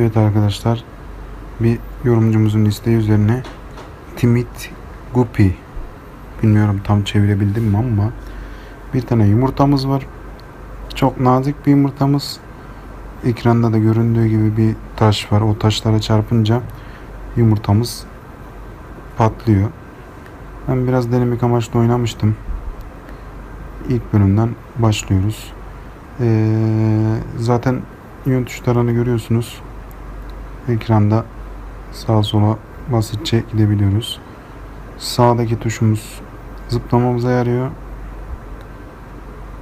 Evet arkadaşlar bir yorumcumuzun isteği üzerine Timit Guppy bilmiyorum tam çevirebildim mi ama bir tane yumurtamız var. Çok nazik bir yumurtamız. Ekranda da göründüğü gibi bir taş var. O taşlara çarpınca yumurtamız patlıyor. Ben biraz denemek amaçlı oynamıştım. İlk bölümden başlıyoruz. Ee, zaten yön tuşlarını görüyorsunuz. Ekranda sağa sola basitçe gidebiliyoruz. Sağdaki tuşumuz zıplamamıza yarıyor.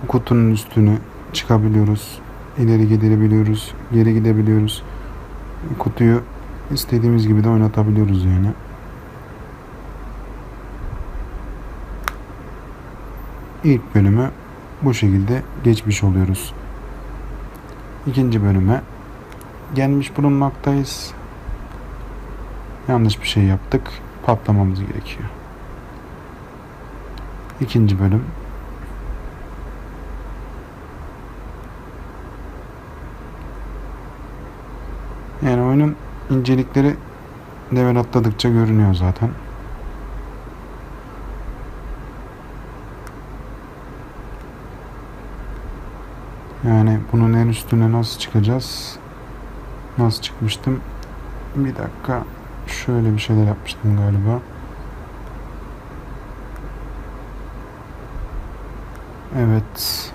Kutunun üstünü çıkabiliyoruz. İleri gidebiliyoruz. Geri gidebiliyoruz. Kutuyu istediğimiz gibi de oynatabiliyoruz yani. İlk bölümü bu şekilde geçmiş oluyoruz. İkinci bölüme gelmiş bulunmaktayız. Yanlış bir şey yaptık. Patlamamız gerekiyor. İkinci bölüm. Yani oyunun incelikleri level atladıkça görünüyor zaten. Yani bunun en üstüne nasıl çıkacağız? Nasıl çıkmıştım? Bir dakika. Şöyle bir şeyler yapmıştım galiba. Evet.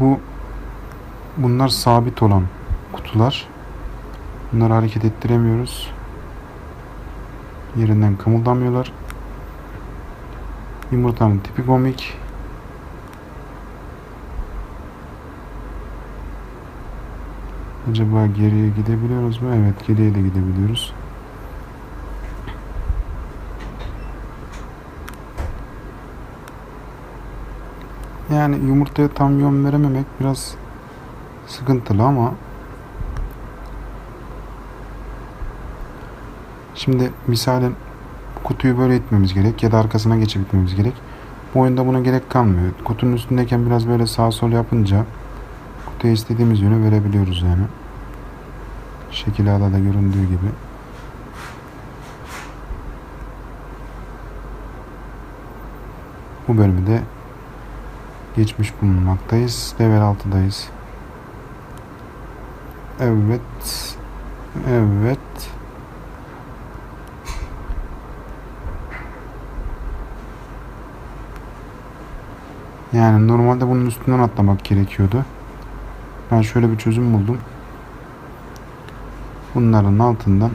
Bu bunlar sabit olan kutular. Bunları hareket ettiremiyoruz. Yerinden kımıldamıyorlar. Yumurtanın tipi komik. Acaba geriye gidebiliyoruz mu? Evet geriye de gidebiliyoruz. Yani yumurtaya tam yön verememek biraz sıkıntılı ama şimdi misalen kutuyu böyle itmemiz gerek ya da arkasına geçip itmemiz gerek. Bu oyunda buna gerek kalmıyor. Kutunun üstündeyken biraz böyle sağ sol yapınca kutuya istediğimiz yönü verebiliyoruz yani. Şekil A'da da göründüğü gibi. Bu bölümü de geçmiş bulunmaktayız. Level 6'dayız. Evet. Evet. Yani normalde bunun üstünden atlamak gerekiyordu. Ben şöyle bir çözüm buldum. Bunların altından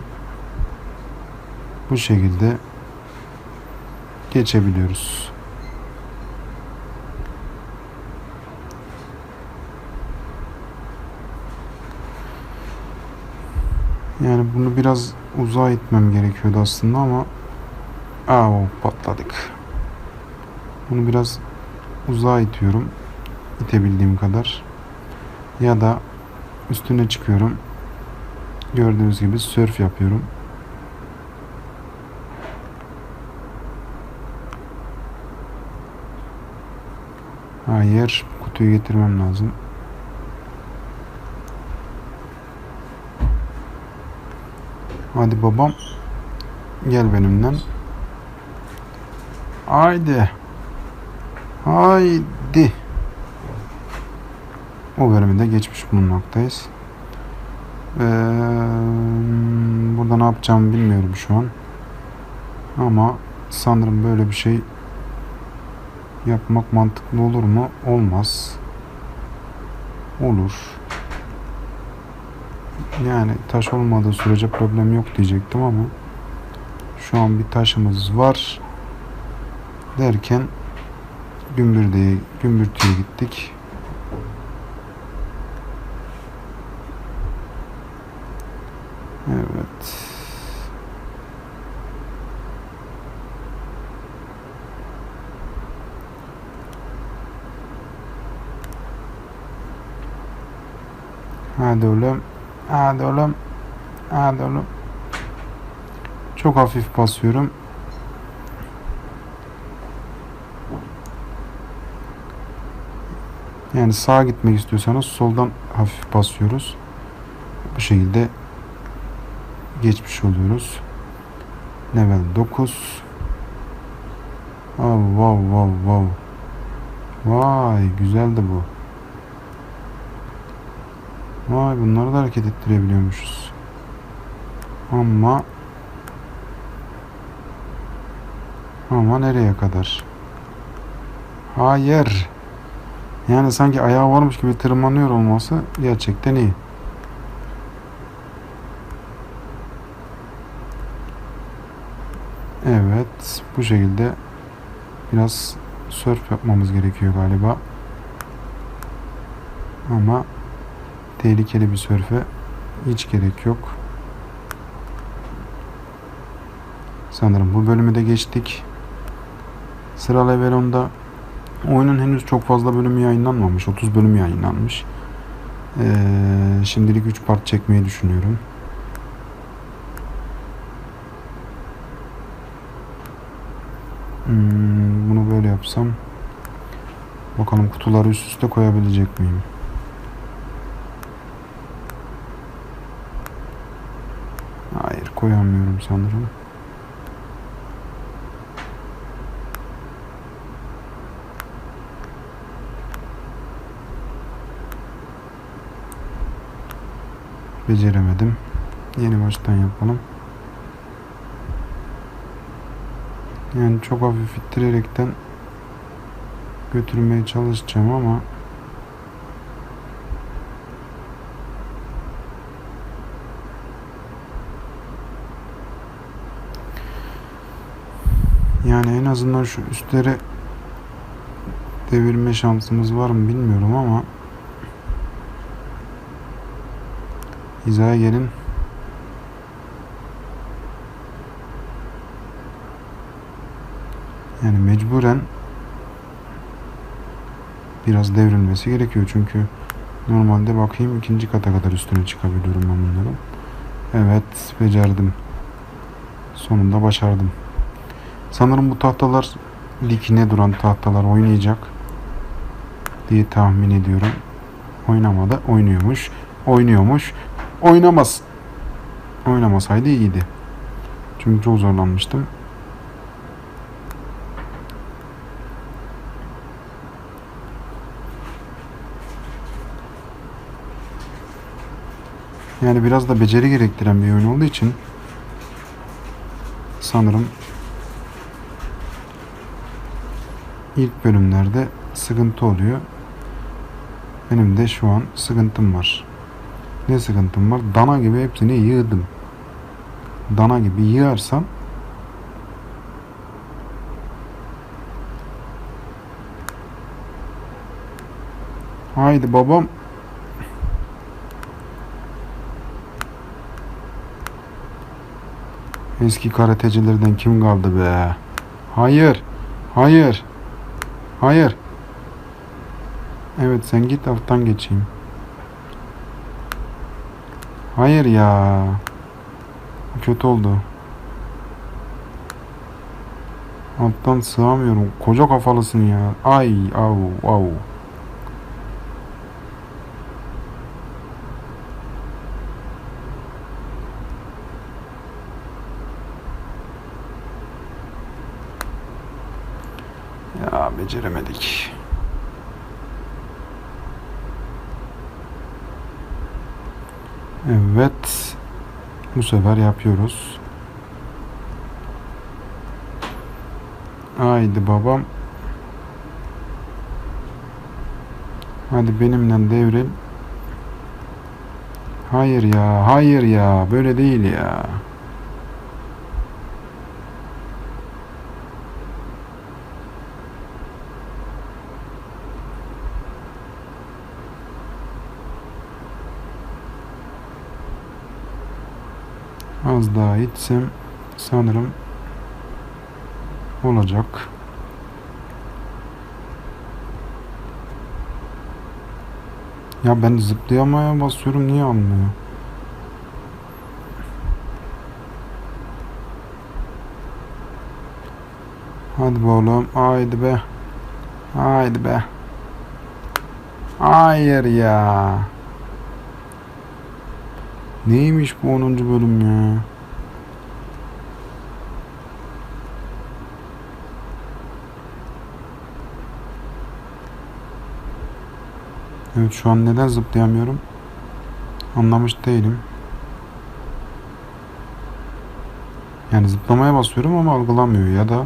bu şekilde geçebiliyoruz. Yani bunu biraz uzağa itmem gerekiyordu aslında ama Aa, patladık. Bunu biraz uzağa itiyorum. İtebildiğim kadar. Ya da üstüne çıkıyorum. Gördüğünüz gibi surf yapıyorum. Hayır, kutuyu getirmem lazım. Hadi babam. Gel benimle. Haydi. Haydi. O bölümü de geçmiş bulunmaktayız. Ee, burada ne yapacağımı bilmiyorum şu an. Ama sanırım böyle bir şey yapmak mantıklı olur mu? Olmaz. Olur. Yani taş olmadığı sürece problem yok diyecektim ama şu an bir taşımız var derken gümbürtüye, gümbürtüye gittik. Evet. Hadi oğlum. Hadi oğlum. Hadi oğlum. Çok hafif basıyorum. Yani sağa gitmek istiyorsanız soldan hafif basıyoruz. Bu şekilde geçmiş oluyoruz. Level 9. Wow wow wow wow. Vay güzeldi bu. Vay bunları da hareket ettirebiliyormuşuz. Ama ama nereye kadar? Hayır. Yani sanki ayağı varmış gibi tırmanıyor olması gerçekten iyi. Evet, bu şekilde biraz surf yapmamız gerekiyor galiba. Ama tehlikeli bir sörfe hiç gerek yok. Sanırım bu bölümü de geçtik. Sıra level 10'da oyunun henüz çok fazla bölümü yayınlanmamış. 30 bölüm yayınlanmış. Ee, şimdilik 3 part çekmeyi düşünüyorum. Hmm, bunu böyle yapsam bakalım kutuları üst üste koyabilecek miyim? Hayır koyamıyorum sanırım. Beceremedim. Yeni baştan yapalım. Yani çok hafif ittirerekten götürmeye çalışacağım ama yani en azından şu üstlere devirme şansımız var mı bilmiyorum ama hizaya gelin Yani mecburen biraz devrilmesi gerekiyor çünkü normalde bakayım ikinci kata kadar üstüne çıkabiliyorum ben bunların. Evet becerdim. Sonunda başardım. Sanırım bu tahtalar dikine duran tahtalar oynayacak diye tahmin ediyorum. Oynamadı. Oynuyormuş. Oynuyormuş. Oynamaz. Oynamasaydı iyiydi. Çünkü çok zorlanmıştım. Yani biraz da beceri gerektiren bir oyun olduğu için sanırım ilk bölümlerde sıkıntı oluyor. Benim de şu an sıkıntım var. Ne sıkıntım var? Dana gibi hepsini yığdım. Dana gibi yığarsam Haydi babam Eski karatecilerden kim kaldı be? Hayır. Hayır. Hayır. Evet sen git alttan geçeyim. Hayır ya. Kötü oldu. Alttan sığamıyorum. Koca kafalısın ya. Ay au au. Beceremedik. Evet. Bu sefer yapıyoruz. Haydi babam. Hadi benimle devril. Hayır ya, hayır ya. Böyle değil ya. Az daha itsem sanırım olacak. Ya ben zıplayamaya basıyorum niye almıyor? Hadi be oğlum. Haydi be. Haydi be. Hayır ya. Neymiş bu 10. bölüm ya? Evet şu an neden zıplayamıyorum? Anlamış değilim. Yani zıplamaya basıyorum ama algılamıyor ya da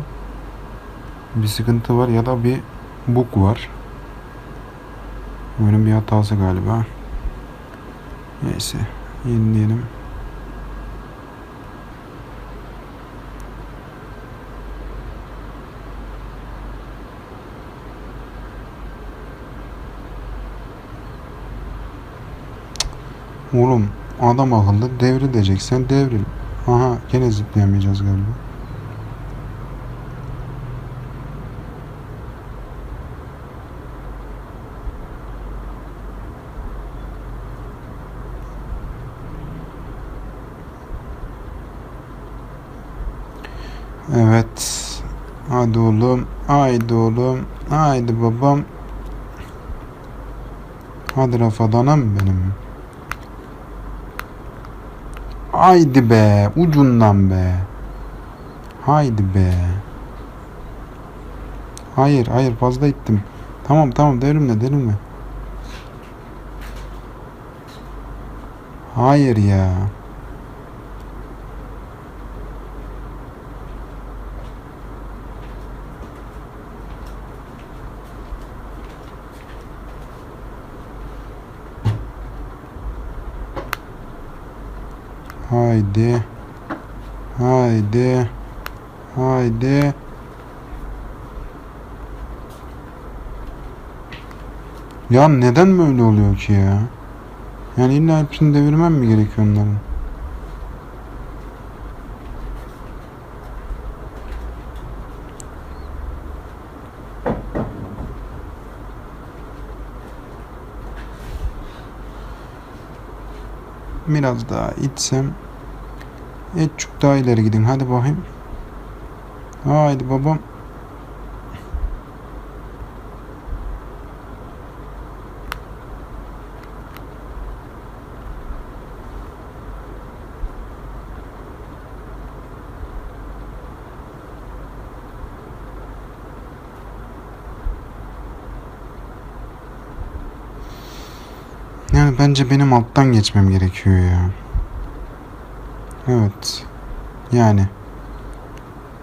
bir sıkıntı var ya da bir bug var. Oyunun bir hatası galiba. Neyse yenileyelim. Oğlum adam akıllı devrileceksen devril. Aha gene zıplayamayacağız galiba. Evet. Hadi oğlum. Haydi oğlum. Haydi babam. Hadi Rafadan'ım benim. Haydi be. Ucundan be. Haydi be. Hayır hayır fazla ittim. Tamam tamam devrimle devrimle. Hayır ya. Haydi. Haydi. Haydi. Ya neden böyle oluyor ki ya? Yani illa hepsini devirmem mi gerekiyor onların? Biraz daha itsem. Etçuk daha ileri gidin. Hadi bakayım. Haydi babam. Yani bence benim alttan geçmem gerekiyor ya. Evet. Yani.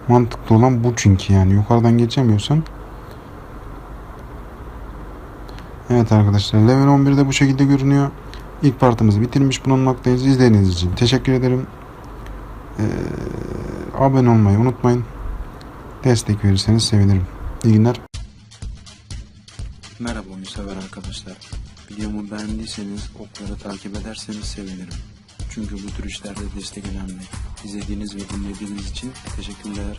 Mantıklı olan bu çünkü yani. Yukarıdan geçemiyorsan. Evet arkadaşlar. Level 11'de bu şekilde görünüyor. İlk partımızı bitirmiş bulunmaktayız. İzlediğiniz için teşekkür ederim. Ee, abone olmayı unutmayın. Destek verirseniz sevinirim. İyi günler. Merhaba oyun sever arkadaşlar. Videomu beğendiyseniz okları takip ederseniz sevinirim. Çünkü bu tür işlerde destek önemli. İzlediğiniz ve dinlediğiniz için teşekkürler.